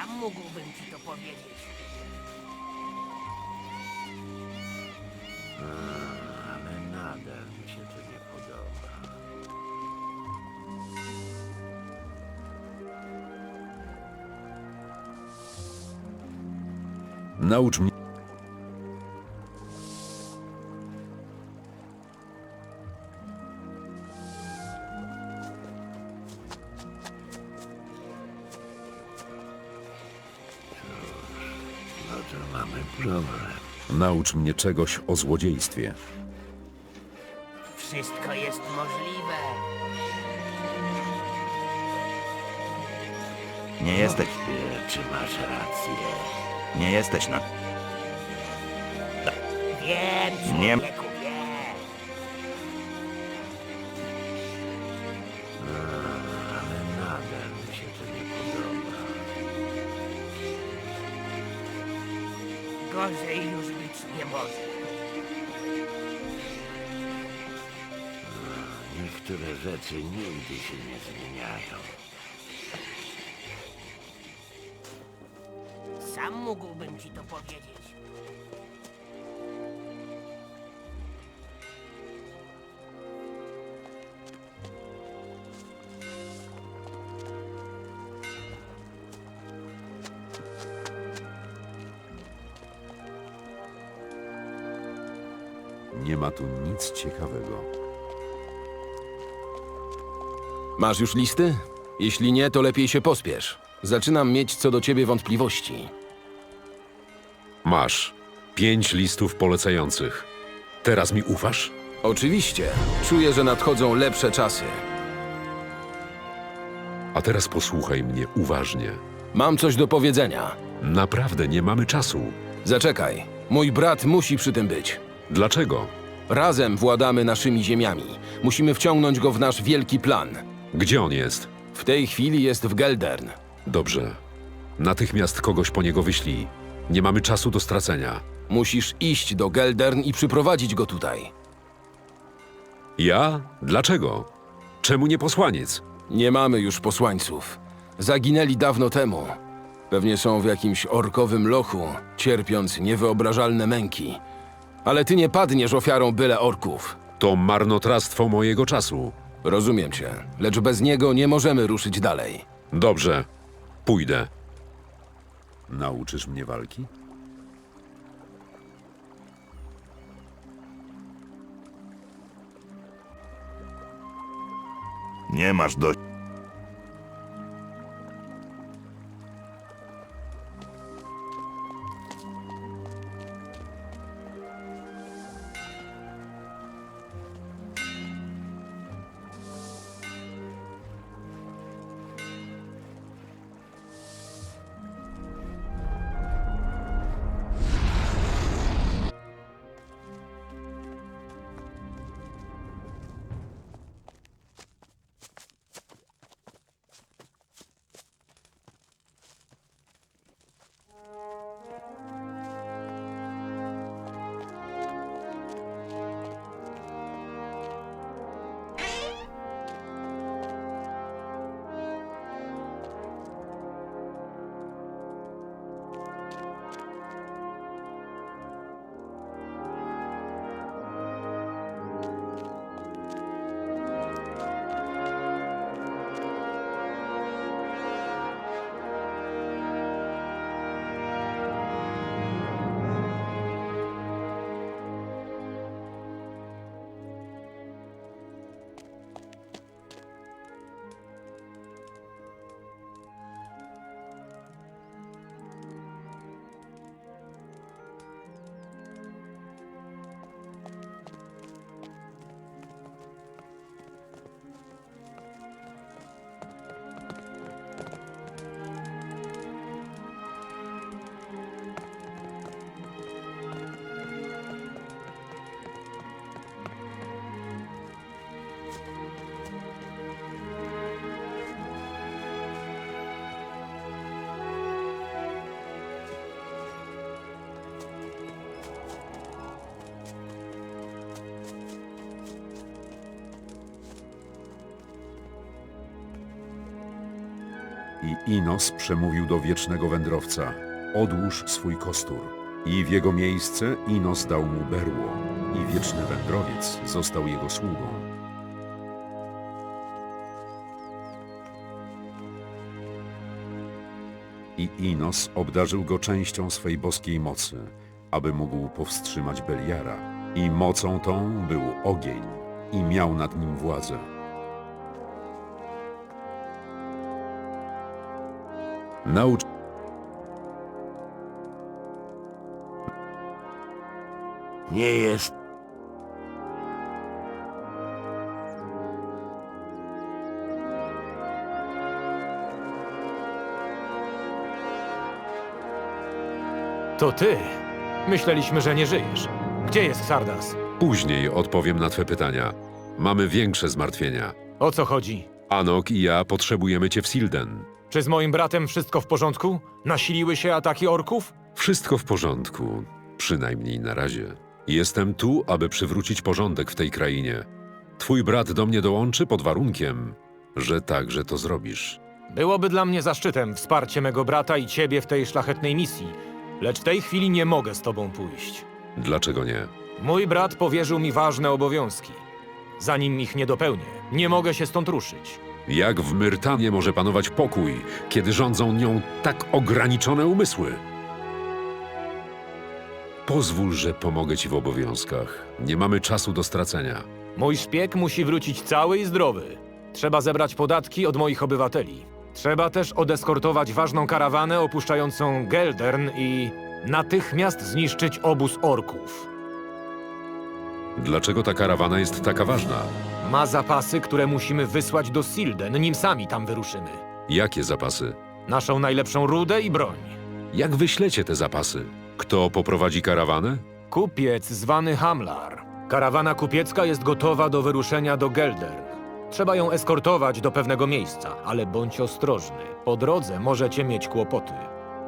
Sam mógłbym ci to powiedzieć. Ale nadal mi się to nie podoba. Naucz mnie. To mamy problem. Naucz mnie czegoś o złodziejstwie. Wszystko jest możliwe. Nie jesteś, Wie, czy masz rację? nie jesteś na... Wiem, Nie- człowieku, Gorzej już być nie może. Niektóre rzeczy nigdy się nie zmieniają. Sam mógłbym ci to powiedzieć. Nie ma tu nic ciekawego. Masz już listy? Jeśli nie, to lepiej się pospiesz. Zaczynam mieć co do ciebie wątpliwości. Masz pięć listów polecających. Teraz mi ufasz? Oczywiście, czuję, że nadchodzą lepsze czasy. A teraz posłuchaj mnie uważnie. Mam coś do powiedzenia. Naprawdę nie mamy czasu. Zaczekaj, mój brat musi przy tym być. Dlaczego? Razem władamy naszymi ziemiami. Musimy wciągnąć go w nasz wielki plan. Gdzie on jest? W tej chwili jest w Geldern. Dobrze. Natychmiast kogoś po niego wyślij. Nie mamy czasu do stracenia. Musisz iść do Geldern i przyprowadzić go tutaj. Ja? Dlaczego? Czemu nie posłaniec? Nie mamy już posłańców. Zaginęli dawno temu. Pewnie są w jakimś orkowym lochu, cierpiąc niewyobrażalne męki. Ale ty nie padniesz ofiarą byle orków. To marnotrawstwo mojego czasu. Rozumiem cię, lecz bez niego nie możemy ruszyć dalej. Dobrze. Pójdę. Nauczysz mnie walki? Nie masz do... I Inos przemówił do wiecznego wędrowca: Odłóż swój kostur. I w jego miejsce Inos dał mu berło, i wieczny wędrowiec został jego sługą. I Inos obdarzył go częścią swej boskiej mocy, aby mógł powstrzymać Beliara. I mocą tą był ogień, i miał nad nim władzę. Naucz Nie jest. To ty. Myśleliśmy, że nie żyjesz. Gdzie jest Sardas? Później odpowiem na Twe pytania. Mamy większe zmartwienia. O co chodzi? Anok i ja potrzebujemy Cię w Silden. Czy z moim bratem wszystko w porządku? Nasiliły się ataki orków? Wszystko w porządku, przynajmniej na razie. Jestem tu, aby przywrócić porządek w tej krainie. Twój brat do mnie dołączy pod warunkiem, że także to zrobisz. Byłoby dla mnie zaszczytem wsparcie mego brata i ciebie w tej szlachetnej misji, lecz w tej chwili nie mogę z tobą pójść. Dlaczego nie? Mój brat powierzył mi ważne obowiązki. Zanim ich nie dopełnię, nie mogę się stąd ruszyć. Jak w Myrtanie może panować pokój, kiedy rządzą nią tak ograniczone umysły? Pozwól, że pomogę ci w obowiązkach. Nie mamy czasu do stracenia. Mój szpieg musi wrócić cały i zdrowy. Trzeba zebrać podatki od moich obywateli. Trzeba też odeskortować ważną karawanę opuszczającą Geldern i natychmiast zniszczyć obóz orków. Dlaczego ta karawana jest taka ważna? Ma zapasy, które musimy wysłać do Silden, nim sami tam wyruszymy. Jakie zapasy? Naszą najlepszą rudę i broń. Jak wyślecie te zapasy? Kto poprowadzi karawanę? Kupiec zwany Hamlar. Karawana kupiecka jest gotowa do wyruszenia do Geldern. Trzeba ją eskortować do pewnego miejsca, ale bądź ostrożny. Po drodze możecie mieć kłopoty.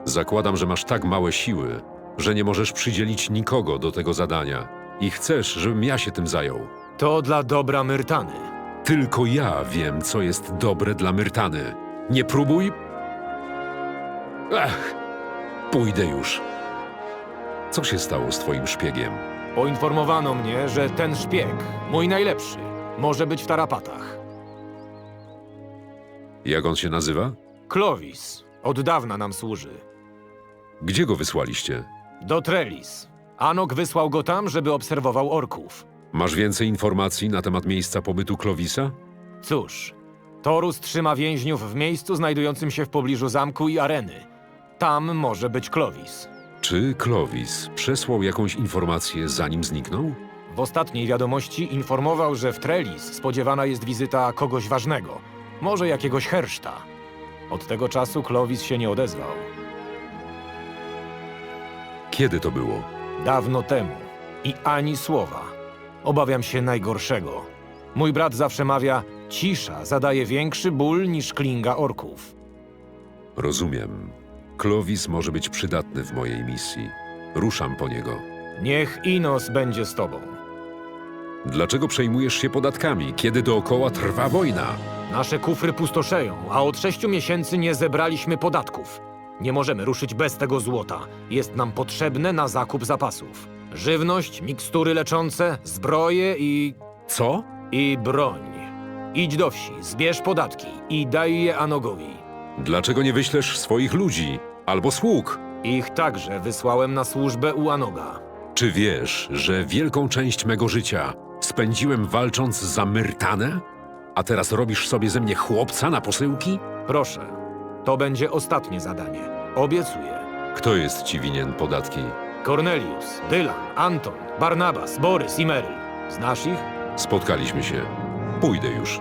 Zakładam, że masz tak małe siły, że nie możesz przydzielić nikogo do tego zadania i chcesz, żebym ja się tym zajął. To dla dobra Myrtany. Tylko ja wiem, co jest dobre dla Myrtany. Nie próbuj. Ach, pójdę już. Co się stało z twoim szpiegiem? Poinformowano mnie, że ten szpieg, mój najlepszy, może być w tarapatach. Jak on się nazywa? Clovis od dawna nam służy. Gdzie go wysłaliście? Do Trellis. Anok wysłał go tam, żeby obserwował orków. Masz więcej informacji na temat miejsca pobytu Klowisa? Cóż, Torus trzyma więźniów w miejscu znajdującym się w pobliżu zamku i areny. Tam może być Clovis. Czy Klowis przesłał jakąś informację zanim zniknął? W ostatniej wiadomości informował, że w Trellis spodziewana jest wizyta kogoś ważnego, może jakiegoś herszta. Od tego czasu Clovis się nie odezwał. Kiedy to było? Dawno temu. I ani słowa. Obawiam się najgorszego. Mój brat zawsze mawia, cisza zadaje większy ból niż klinga orków. Rozumiem. Klowis może być przydatny w mojej misji. Ruszam po niego. Niech Inos będzie z tobą. Dlaczego przejmujesz się podatkami, kiedy dookoła trwa wojna? Nasze kufry pustoszeją, a od sześciu miesięcy nie zebraliśmy podatków. Nie możemy ruszyć bez tego złota. Jest nam potrzebne na zakup zapasów. Żywność, mikstury leczące, zbroje i... Co? i broń. Idź do wsi, zbierz podatki i daj je Anogowi. Dlaczego nie wyślesz swoich ludzi albo sług? Ich także wysłałem na służbę u Anoga. Czy wiesz, że wielką część mego życia spędziłem walcząc za Myrtanę? A teraz robisz sobie ze mnie chłopca na posyłki? Proszę, to będzie ostatnie zadanie. Obiecuję. Kto jest ci winien podatki? Cornelius, Dylan, Anton, Barnabas, Borys i Meryl. Znasz ich? Spotkaliśmy się. Pójdę już.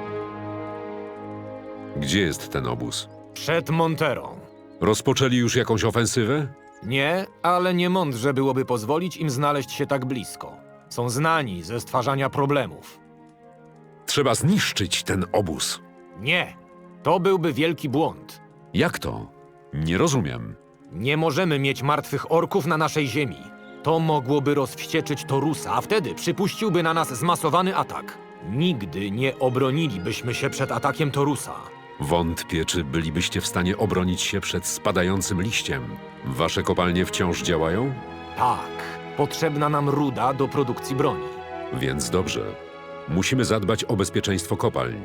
Gdzie jest ten obóz? Przed Monterą. Rozpoczęli już jakąś ofensywę? Nie, ale nie mądrze byłoby pozwolić im znaleźć się tak blisko. Są znani ze stwarzania problemów. Trzeba zniszczyć ten obóz. Nie, to byłby wielki błąd. Jak to? Nie rozumiem. Nie możemy mieć martwych orków na naszej ziemi. To mogłoby rozwścieczyć Torusa, a wtedy przypuściłby na nas zmasowany atak. Nigdy nie obronilibyśmy się przed atakiem Torusa. Wątpię, czy bylibyście w stanie obronić się przed spadającym liściem. Wasze kopalnie wciąż działają? Tak, potrzebna nam ruda do produkcji broni. Więc dobrze. Musimy zadbać o bezpieczeństwo kopalń.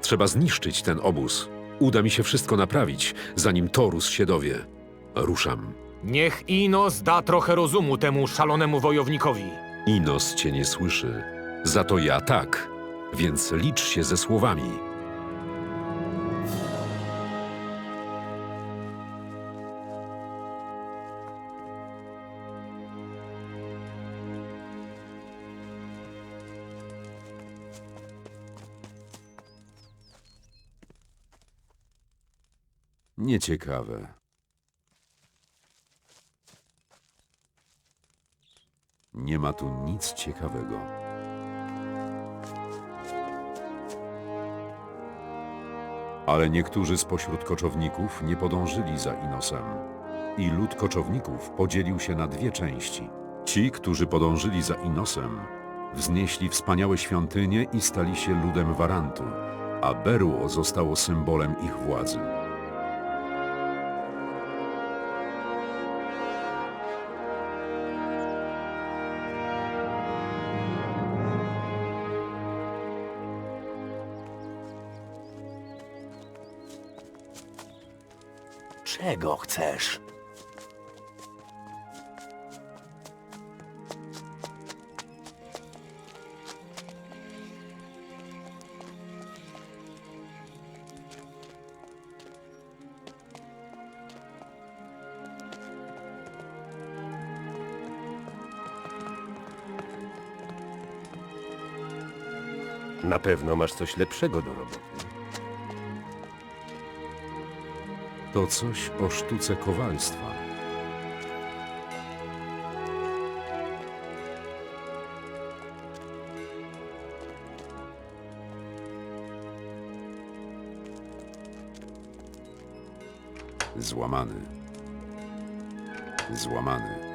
Trzeba zniszczyć ten obóz. Uda mi się wszystko naprawić, zanim Torus się dowie. Ruszam. Niech Inos da trochę rozumu temu szalonemu wojownikowi. Inos cię nie słyszy. Za to ja tak. Więc licz się ze słowami. Nieciekawe. Nie ma tu nic ciekawego. Ale niektórzy spośród koczowników nie podążyli za Inosem. I lud koczowników podzielił się na dwie części. Ci, którzy podążyli za Inosem, wznieśli wspaniałe świątynie i stali się ludem Warantu, a Berło zostało symbolem ich władzy. Czego chcesz? Na pewno masz coś lepszego do roboty. To coś o sztuce kowalstwa. Złamany. Złamany.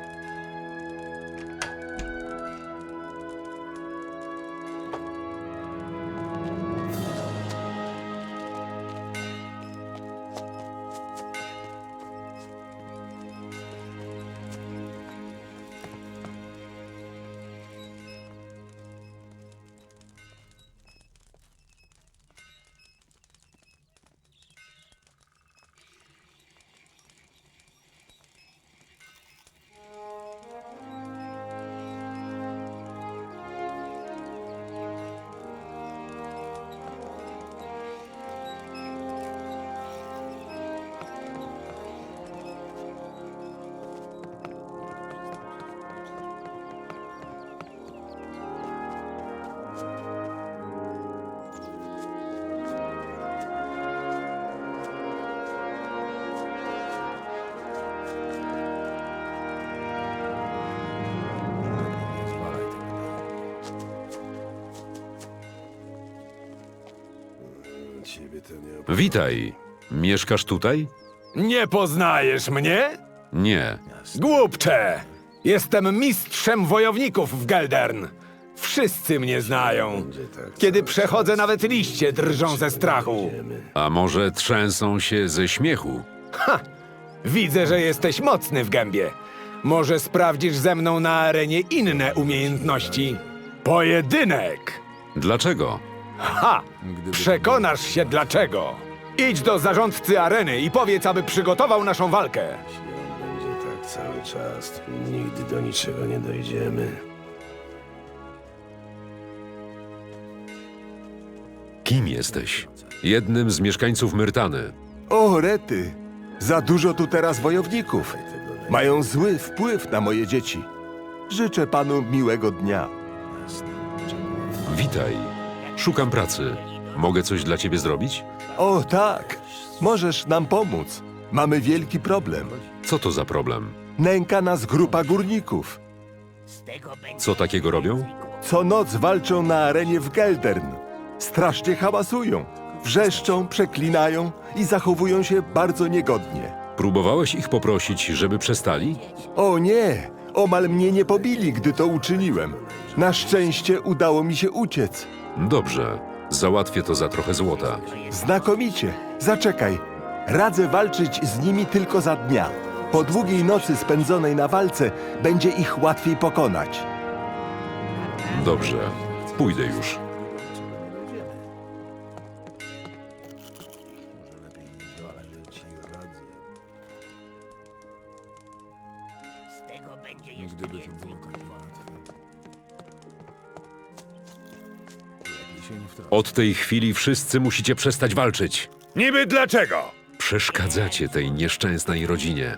Witaj. Mieszkasz tutaj? Nie poznajesz mnie? Nie. Głupcze! Jestem mistrzem wojowników w Geldern. Wszyscy mnie znają. Kiedy przechodzę, nawet liście drżą ze strachu. A może trzęsą się ze śmiechu? Widzę, że jesteś mocny w gębie. Może sprawdzisz ze mną na arenie inne umiejętności? Pojedynek! Dlaczego? Ha! Przekonasz się dlaczego. Idź do zarządcy areny i powiedz, aby przygotował naszą walkę. Będzie tak cały czas. Nigdy do niczego nie dojdziemy. Kim jesteś? Jednym z mieszkańców Myrtany. O, rety! Za dużo tu teraz wojowników. Mają zły wpływ na moje dzieci. Życzę panu miłego dnia. Witaj. Szukam pracy. Mogę coś dla ciebie zrobić? O, tak! Możesz nam pomóc. Mamy wielki problem. Co to za problem? Nęka nas grupa górników. Co takiego robią? Co noc walczą na arenie w Geldern. Strasznie hałasują. Wrzeszczą, przeklinają i zachowują się bardzo niegodnie. Próbowałeś ich poprosić, żeby przestali? O nie! Omal mnie nie pobili, gdy to uczyniłem. Na szczęście udało mi się uciec. Dobrze. Załatwię to za trochę złota. Znakomicie. Zaczekaj. Radzę walczyć z nimi tylko za dnia. Po długiej nocy spędzonej na walce będzie ich łatwiej pokonać. Dobrze, pójdę już. Od tej chwili wszyscy musicie przestać walczyć. Niby dlaczego? Przeszkadzacie tej nieszczęsnej rodzinie.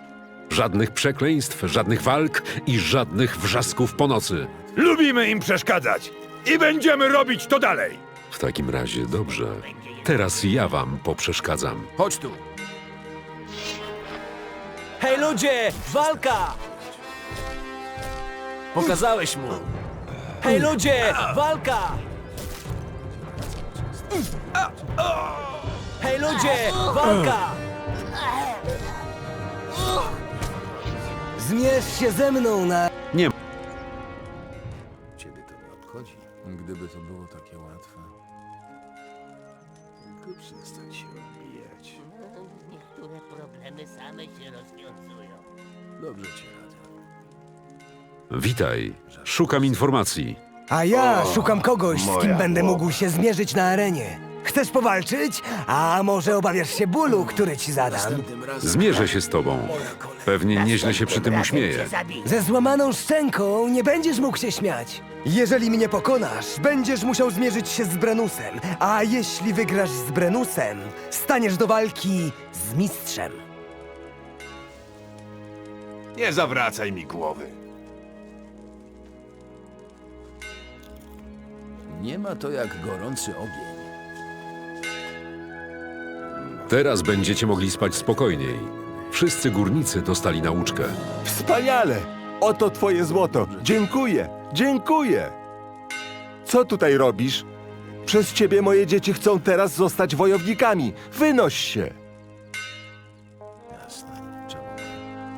Żadnych przekleństw, żadnych walk i żadnych wrzasków po nocy. Lubimy im przeszkadzać. I będziemy robić to dalej. W takim razie dobrze. Teraz ja wam poprzeszkadzam. Chodź tu. Hej ludzie, walka! Pokazałeś mu. Hej ludzie, walka! Hej ludzie, walka! Zmierz się ze mną na... Ciebie to nie obchodzi. Gdyby to było takie łatwe. Tylko przestać się odbijać. Niektóre problemy same się rozwiązują. Dobrze ci radzę. Witaj. Szukam informacji. A ja szukam kogoś, z kim będę mógł się zmierzyć na arenie. Chcesz powalczyć? A może obawiasz się bólu, który ci zadam? Zmierzę się z tobą. Pewnie nieźle się przy tym uśmieję. Ze złamaną szczęką nie będziesz mógł się śmiać. Jeżeli mnie pokonasz, będziesz musiał zmierzyć się z Brenusem. A jeśli wygrasz z Brenusem, staniesz do walki z mistrzem. Nie zawracaj mi głowy. Nie ma to jak gorący ogień. Teraz będziecie mogli spać spokojniej. Wszyscy górnicy dostali nauczkę. Wspaniale! Oto twoje złoto. Dziękuję, dziękuję. Co tutaj robisz? Przez ciebie moje dzieci chcą teraz zostać wojownikami. Wynoś się.